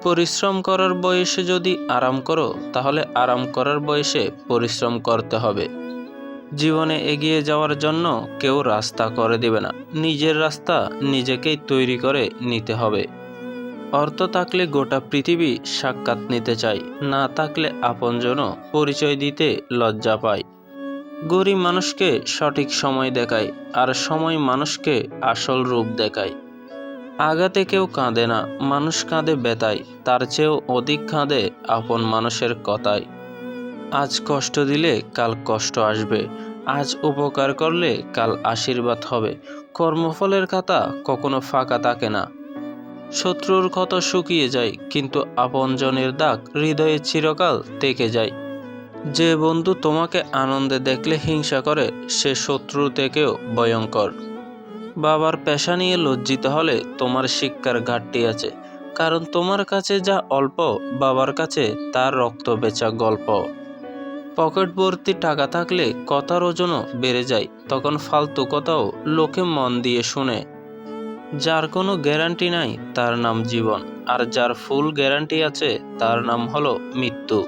পরিশ্রম করার বয়সে যদি আরাম করো, তাহলে আরাম করার বয়সে পরিশ্রম করতে হবে। জীবনে এগিয়ে যাওয়ার জন্য কেউ রাস্তা করে দেবে না। নিজের রাস্তা নিজেকেই তৈরি করে নিতে হবে। অর্থ থাকলে গোটা পৃথিবী সাক্ষাৎ নিতে চাই না থাকলে আপনজনও পরিচয় দিতে লজ্জা পায়। গরিব মানুষকে সঠিক সময় দেখায়, আর সময় মানুষকে আসল রূপ দেখায়। আঘাতে কেউ কাঁদে না, মানুষ কাঁদে বেতায় তার চেয়েও অধিক কাঁদে আপন মানুষের কথায় আজ কষ্ট দিলে কাল কষ্ট আসবে, আজ উপকার করলে কাল আশীর্বাদ হবে, কর্মফলের খাতা কখনো ফাঁকা থাকে না। শত্রুর ক্ষত শুকিয়ে যায়, কিন্তু আপনজনের দাগ হৃদয়ে চিরকাল থেকে যায়। যে বন্ধু তোমাকে আনন্দে দেখলে হিংসা করে, সে শত্রু থেকেও ভয়ঙ্কর। বাবার পেশা নিয়ে লজ্জিত হলে তোমার শিক্ষার ঘাটতি আছে, কারণ তোমার কাছে যা অল্প, বাবার কাছে তার রক্ত বেচা গল্প। পকেট ভর্তি টাকা থাকলে কথার ওজনও বেড়ে যায়, তখন ফালতু কথাও লোকে মন দিয়ে শুনে। যার কোনো গ্যারান্টি নাই তার নাম জীবন, আর যার ফুল গ্যারান্টি আছে তার নাম হলো মৃত্যু।